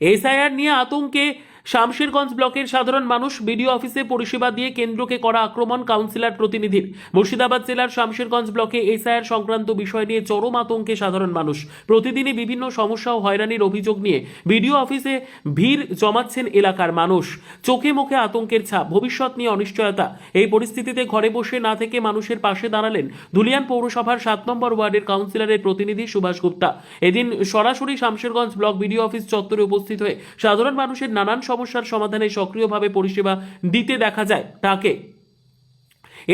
SIR নিয়ে আতঙ্কে শামশেরগঞ্জ ব্লকের সাধারণ মানুষ বিডিও অফিসে পরিষেবা দিয়ে কেন্দ্রকে করা আক্রমণ কাউন্সিলর প্রতিনিধির। মুর্শিদাবাদ জেলার শামশেরগঞ্জ ব্লকে এসআইআর সংক্রান্ত বিষয় নিয়ে চরম আতঙ্কে সাধারণ মানুষ। প্রতিদিনই বিভিন্ন সমস্যা ও হয়রানির অভিযোগ নিয়ে বিডিও অফিসে ভিড় জমাচ্ছেন এলাকার মানুষ। চোখে মুখে আতঙ্কের ছাপ, ভবিষ্যৎ নিয়ে অনিশ্চয়তা। এই পরিস্থিতিতে ঘরে বসে না থেকে মানুষের পাশে দাঁড়ালেন ধুলিয়ান পৌরসভার সাত নম্বর ওয়ার্ডের কাউন্সিলরের প্রতিনিধি সুভাষ গুপ্তা। এদিন সরাসরি শামশেরগঞ্জ ব্লক বিডিও অফিস চত্বরে উপস্থিত হয়ে সাধারণ মানুষের নানান সমস্যার সমাধানে সক্রিয়ভাবে পরিষেবা দিতে দেখা যায়। তাকে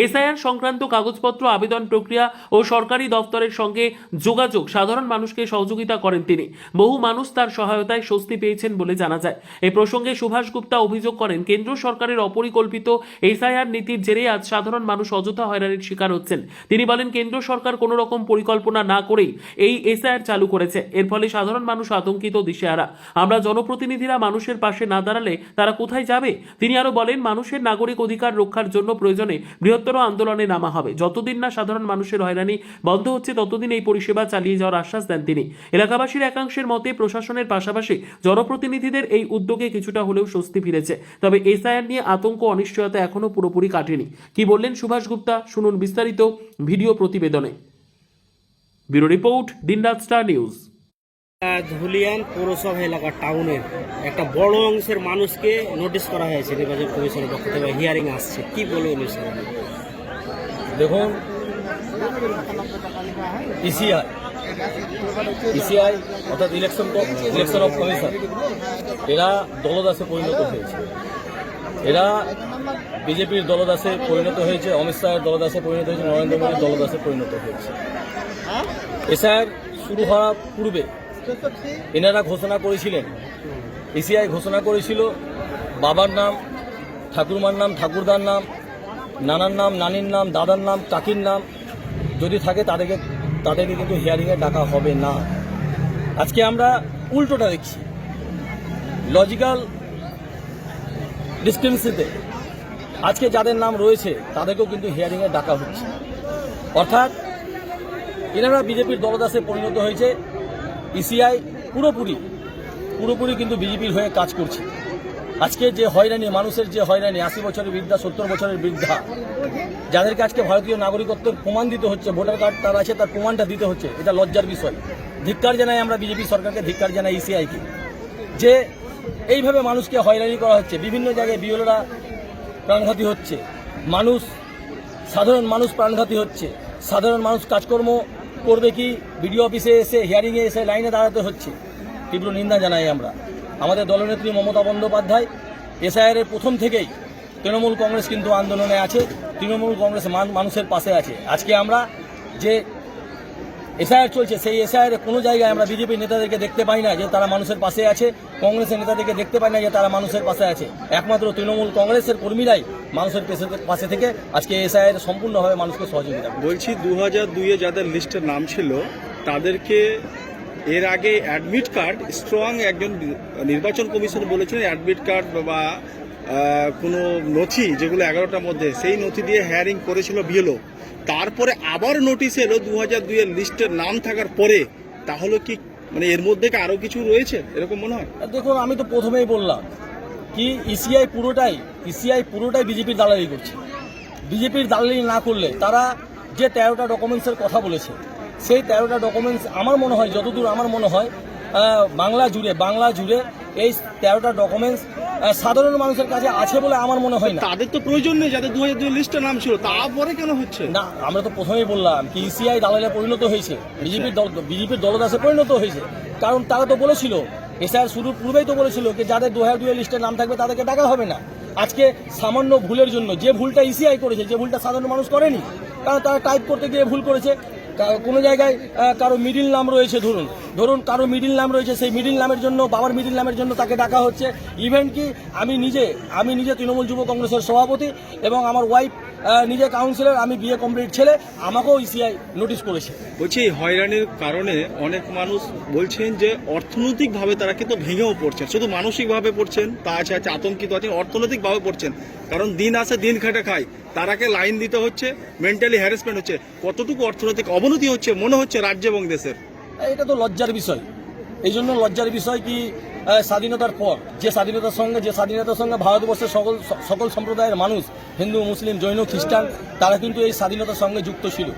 এসআইআর সংক্রান্ত কাগজপত্র, আবেদন প্রক্রিয়া ও সরকারি দপ্তরের সঙ্গে যোগাযোগ সাধারণ মানুষকে সহযোগিতা করেন তিনি। বহু মানুষ তার সহায়তায় স্বস্তি পেয়েছেন বলে জানা যায়। এই প্রসঙ্গে সুভাষ গুপ্তা অভিযোগ করেন, কেন্দ্র সরকারের অপরিকল্পিত এসআইআর নীতির জেরে আজ সাধারণ মানুষ অযথা হয়রানির শিকার হচ্ছেন। তিনি বলেন, কেন্দ্র সরকার কোনো রকম পরিকল্পনা না করেই এই এসআইআর চালু করেছে। এর ফলে সাধারণ মানুষ আতঙ্কিত দিশেহারা। আমরা জনপ্রতিনিধিরা মানুষের পাশে না দাঁড়ালে তারা কোথায় যাবে? তিনি আরও বলেন, মানুষের নাগরিক অধিকার রক্ষার জন্য প্রয়োজনে বৃহত্তর আন্দোলনে নামা হবে। যতদিন না সাধারণ মানুষের হয়রানি বন্ধ হচ্ছে, ততদিন এই পরিষেবা চালিয়ে যাওয়ার আশ্বাস দেন তিনি। এলাকাবাসীর একাংশের মতে প্রশাসনের পাশাপাশি জনপ্রতিনিধিদের এই উদ্যোগে কিছুটা হলেও স্বস্তি ফিরেছে। তবে এসআইআর নিয়ে আতঙ্ক, অনিশ্চয়তা এখনও পুরোপুরি কাটেনি। কি বললেন সুভাষ গুপ্তা? শুনুন বিস্তারিত ভিডিও প্রতিবেদনে। ব্যুরো রিপোর্ট, দিনরাত স্টার নিউজ। ধুলিয়ান পৌরসভা এলাকা টাউনের একটা বড় অংশের মানুষকে নোটিশ করা হয়েছে নির্বাচন কমিশনের পক্ষ থেকে হিয়ারিং আসছে। কি বলবেন এই সম্বন্ধে? দেখুন ইসিআই ইসিআই অর্থাৎ ইলেকশন ইলেকশন অফ কমিশন এরা দলদাসে পরিণত হয়েছে। এরা বিজেপির দলদাসে পরিণত হয়েছে অমিত শাহের দলদাসে পরিণত হয়েছে নরেন্দ্র মোদীর দলদাসে পরিণত হয়েছে। এসআইয়ের শুরু হওয়ার পূর্বে এনারা ঘোষণা করেছিলেন। ইসিআই ঘোষণা করেছিল, বাবার নাম, ঠাকুরমার নাম, ঠাকুরদার নাম, নানার নাম, নানির নাম, দাদার নাম, কাকির নাম, যদি থাকে তাদেরকে তাদেরকে কিন্তু হিয়ারিংয়ে ডাকা হবে না। আজকে আমরা উল্টোটা দেখছি। লজিক্যাল ডিস্টেন্সিতে আজকে যাদের নাম রয়েছে, তাদেরকেও কিন্তু হিয়ারিংয়ে ডাকা হচ্ছে। অর্থাৎ, এনারা বিজেপির দলদাসে পরিণত হয়েছে। ইসিআই পুরোপুরি পুরোপুরি কিন্তু বিজেপির হয়ে কাজ করছে। আজকে যে হয়রানি, মানুষের যে হয়রানি, আশি বছরের বৃদ্ধা, সত্তর বছরের বৃদ্ধা, যাদেরকে আজকে ভারতীয় নাগরিকত্বের প্রমাণ দিতে হচ্ছে, ভোটার কার্ড তার আছে, তার প্রমাণটা দিতে হচ্ছে, এটা লজ্জার বিষয়। ধিক্কার জানাই আমরা বিজেপি সরকারকে, ধিক্কার জানাই ইসিআইকে। যে এইভাবে মানুষকে হয়রানি করা হচ্ছে, বিভিন্ন জায়গায় বিওলরা প্রাণঘাতী হচ্ছে, মানুষ, সাধারণ মানুষ প্রাণঘাতী হচ্ছে, সাধারণ মানুষ কাজকর্ম করবে কি? বিডিও অফিসে এসে হিয়ারিংয়ে এসে লাইনে দাঁড়াতে হচ্ছে। তীব্র নিন্দা জানাই আমরা। আমাদের দলনেত্রী মমতা বন্দ্যোপাধ্যায় এসআইআরের প্রথম থেকেই তৃণমূল কংগ্রেস কিন্তু আন্দোলনে আছে। তৃণমূল কংগ্রেস মান- মানুষের পাশে আছে। আজকে আমরা যে এসআইআর চলছে, সেই এসআইআর কোনো জায়গায় আমরা বিজেপি নেতাদেরকে দেখতে পাই না যে তারা মানুষের পাশে আছে, কংগ্রেসের নেতাদেরকে দেখতে পাই না যে তারা মানুষের পাশে আছে। একমাত্র তৃণমূল কংগ্রেসের কর্মীরাই মানুষের পেশে- থেকে আজকে এসআইআর সম্পূর্ণভাবে মানুষকে সহযোগিতা বলছি দু হাজার দুইয়ে যাদের লিস্টের নাম ছিল, তাদেরকে এর আগে অ্যাডমিট কার্ড স্ট্রং একজন নির্বাচন কমিশন বলেছিলেন অ্যাডমিট কার্ড বা কোনো নথি যেগুলো এগারোটার মধ্যে, সেই নথি দিয়ে হ্যারিং করেছিল বিএলও। তারপরে আবার নোটিশ এলো দু হাজার দুইয়ের লিস্টের নাম থাকার পরে। তাহলে কি মানে এর মধ্যে কি আরও কিছু রয়েছে? এরকম মনে হয়? দেখুন, আমি তো প্রথমেই বললাম কি ইসিআই পুরোটাই ইসিআই পুরোটাই বিজেপির দালালি করছে। বিজেপির দালালি না করলে তারা যে তেরোটা ডকুমেন্টসের কথা বলেছে, সেই তেরোটা ডকুমেন্টস আমার মনে হয়, যতদূর আমার মনে হয় বাংলা জুড়ে বাংলা জুড়ে এই তেরোটা ডকুমেন্টস সাধারণ মানুষের কাছে আছে বলে আমার মনে হয় না। তাদের তো প্রয়োজন নেই যাদের দু হাজার দুইয়ের লিস্টের নাম ছিল তারপরে কেন হচ্ছে? না আমরা তো প্রথমেই বললাম কি ইসিআই দালালে পরিণত হয়েছে বিজেপির দল বিজেপির দলদাসে পরিণত হয়েছে। কারণ তারা তো বলেছিল এসআর শুরুর পূর্বেই তো বলেছিল যে যাদের দু হাজার দুয়ের লিস্টে নাম থাকবে তাদেরকে ডাকা হবে না। আজকে সামান্য ভুলের জন্য যে ভুলটা ইসিআই করেছে যে ভুলটা সাধারণ মানুষ করেনি কারণ তারা টাইপ করতে গিয়ে ভুল করেছে কোনো জায়গায় কারও মিডিল নাম রয়েছে, ধরুন। ধরুন কারও মিডিল নাম রয়েছে, সেই মিডিল নামের জন্য, বাবার মিডিল নামের জন্য তাকে ডাকা হচ্ছে। ইভেন কি আমি নিজে আমি নিজে তৃণমূল যুব কংগ্রেসের সভাপতি এবং আমার ওয়াইফ নিজে কাউন্সিলর আমি বিয়ে কমপ্লিট ছেলে আমাকেও ইসিআই নোটিশ করেছে। বলছি এই হয়রানির কারণে অনেক মানুষ বলছেন যে অর্থনৈতিকভাবে তারা কিন্তু ভেঙেও পড়ছেন। শুধু মানসিকভাবে পড়ছেন তা আছে আছে আতঙ্কিত আছেন অর্থনৈতিকভাবে পড়ছেন। কারণ দিন আসে দিন খেটে খায়। তারাকে লাইন দিতে হচ্ছে মেন্টালি হ্যারাসমেন্ট হচ্ছে। কতটুকু অর্থনৈতিক অবনতি হচ্ছে মনে হচ্ছে রাজ্য এবং দেশের? এটা তো লজ্জার বিষয়। এই জন্য লজ্জার বিষয় কি স্বাধীনতার পর, যে স্বাধীনতার সঙ্গে, যে স্বাধীনতার সঙ্গে ভারতবর্ষের সকল সকল সম্প্রদায়ের মানুষ, হিন্দু, মুসলিম, জৈন, খ্রিস্টান, তারা কিন্তু এই স্বাধীনতার সঙ্গে যুক্ত ছিল।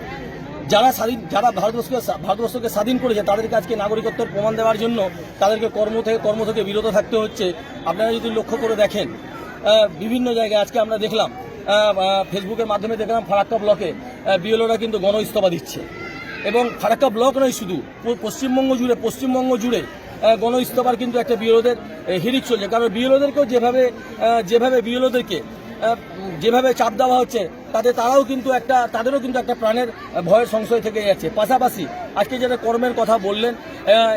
যারা স্বাধীন, যারা ভারতবর্ষকে ভারতবর্ষকে স্বাধীন করেছে, তাদেরকে আজকে নাগরিকত্বের প্রমাণ দেওয়ার জন্য তাদেরকে কর্ম থেকে কর্ম থেকে বিরত থাকতে হচ্ছে। আপনারা যদি লক্ষ্য করে দেখেন বিভিন্ন জায়গায় আজকে আমরা দেখলাম ফেসবুকের মাধ্যমে দেখলাম ফারাক্কা ব্লকে বিএলওরা কিন্তু গণ ইস্তফা দিচ্ছে। এবং ফারাক্কা ব্লক নয় শুধু পশ্চিমবঙ্গ জুড়ে পশ্চিমবঙ্গ জুড়ে গণ ইস্তফার কিন্তু একটা বিরোধের হিরিক চলছে। কারণ বিএলওদেরকেও যেভাবে যেভাবে বিএলওদেরকে যেভাবে চাপ দেওয়া হচ্ছে, তাতে তারাও কিন্তু একটা, তাদেরও কিন্তু একটা প্রাণের ভয়ের সংশয় থেকে যাচ্ছে। পাশাপাশি আজকে যেটা কর্মের কথা বললেন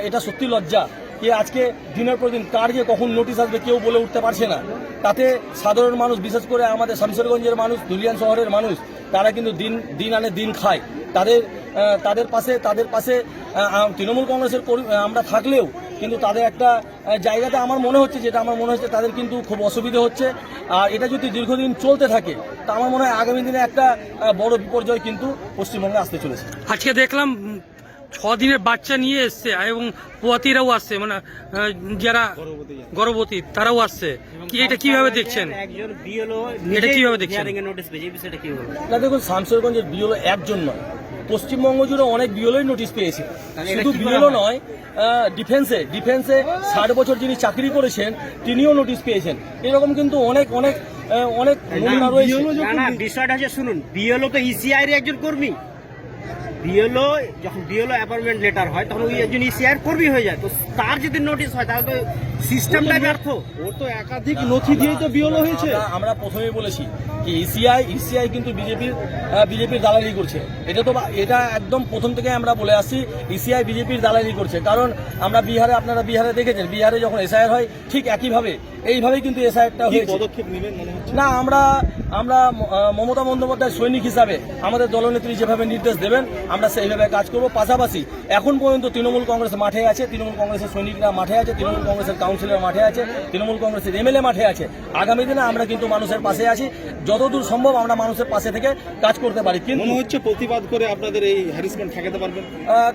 এটা সত্যি লজ্জা যে আজকে দিনের পর দিন কার যে কখন নোটিশ আসবে কেউ বলে উঠতে পারছে না। তাতে সাধারণ মানুষ, বিশেষ করে আমাদের শামশেরগঞ্জের মানুষ, দুলিয়ান শহরের মানুষ, তারা কিন্তু দিন দিন আনে, দিন খায়। তাদের তাদের পাশে তাদের পাশে তৃণমূল কংগ্রেসের আমরা থাকলেও কিন্তু তাদের একটা জায়গাতে আমার মনে হচ্ছে যেটা আমার মনে হচ্ছে তাদের কিন্তু খুব অসুবিধে হচ্ছে। আর এটা যদি দীর্ঘদিন চলতে থাকে তা আমার মনে হয় আগামী দিনে একটা বড় বিপর্যয় কিন্তু পশ্চিমবঙ্গে আসতে চলেছে। আজকে দেখলাম ছ দিনের বাচ্চা নিয়ে এসছে এবং পোয়াতিরাও আসছে মানে যারা গর্ভবতী তারাও আসছে। কি এটা কীভাবে দেখছেন? একজন বিএলও এটা কীভাবে দেখছেন? দেখুন শামশেরগঞ্জের বিএলও একজন নয়। পশ্চিমবঙ্গ জুড়ে অনেক বিএলওই নোটিশ পেয়েছে। শুধু বিএলও নয় ডিফেন্সে ডিফেন্সে ষাট বছর যিনি চাকরি করেছেন তিনিও নোটিশ পেয়েছেন। এরকম কিন্তু অনেক অনেক অনেক নমুনা রয়েছে। না না বিষয়টা হচ্ছে শুনুন বিএলও তো ইসিআই এর একজন কর্মী। বিএলও যখন বিএলও অ্যাপয়েন্টমেন্ট লেটার হয় তখন ওই একজন ইসিআই এর কর্মী হয়ে যায়। তো তার যদি নোটিশ হয় তাহলে তো সিস্টেমটা ব্যর্থ। ও তো একাধিক নথি দিয়েই তো বিয়লো হয়েছে। আমরা- আমরা প্রথমেই বলেছি যে ইসিআই ইসিআই কিন্তু বিজেপির বিজেপির দালালি করছে। এটা তো বা- এটা একদম প্রথম থেকে আমরা বলে আসছি ইসিআই বিজেপির দালালি করছে। কারণ আমরা বিহারে আপনারা বিহারে দেখেছেন বিহারে যখন এসআইআর হয় ঠিক একইভাবে এইভাবেই কিন্তু এসআইআরটা কি হয়েছে। পদক্ষেপ নেবেন না আমরা আমরা মমতা বন্দ্যোপাধ্যায় সৈনিক হিসাবে আমাদের দলনেত্রী যেভাবে নির্দেশ দেবেন আমরা সেইভাবে কাজ করব। পাশাপাশি এখন পর্যন্ত তৃণমূল কংগ্রেস মাঠে আছে তৃণমূল কংগ্রেসের সৈনিকরা মাঠে আছে তৃণমূল কংগ্রেসের কাউন্সিলর মাঠে আছে তৃণমূল কংগ্রেসের এমএলএ মাঠে আছে। আগামী দিনে আমরা কিন্তু মানুষের পাশে আছি। যতদূর সম্ভব আমরা মানুষের পাশে থেকে কাজ করতে পারি। কিন্তু মনে হচ্ছে প্রতিবাদ করে আপনাদের এই হ্যারিসমেন্ট ঠেকাতে পারবেন?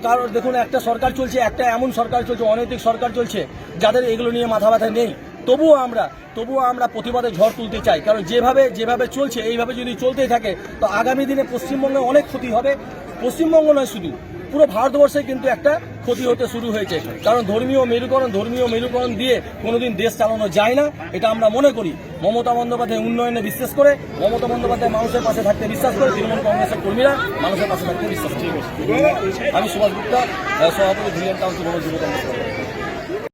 কারণ দেখুন একটা সরকার চলছে একটা এমন সরকার চলছে অনৈতিক সরকার চলছে যাদের এগুলো নিয়ে মাথা ব্যথা নেই। তবুও আমরা তবুও আমরা প্রতিবাদে ঝড় তুলতে চাই। কারণ যেভাবে যেভাবে চলছে এইভাবে যদি চলতেই থাকে তো আগামী দিনে পশ্চিমবঙ্গে অনেক ক্ষতি হবে। পশ্চিমবঙ্গ নয় শুধু পুরো ভারতবর্ষে কিন্তু একটা ক্ষতি হতে শুরু হয়েছে। কারণ ধর্মীয় মেরুকরণ ধর্মীয় মেরুকরণ দিয়ে কোনোদিন দেশ চালানো যায় না, এটা আমরা মনে করি। মমতা বন্দ্যোপাধ্যায় উন্নয়নে বিশ্বাস করে, মমতা বন্দ্যোপাধ্যায় মানুষের পাশে থাকতে বিশ্বাস করে, তৃণমূল কংগ্রেসের কর্মীরা মানুষের পাশে থাকতে বিশ্বাস করে। আমি সুভাষ গুপ্তা সভাপতি ধুলিয়ান কাউন্সিল যুব কংগ্রেস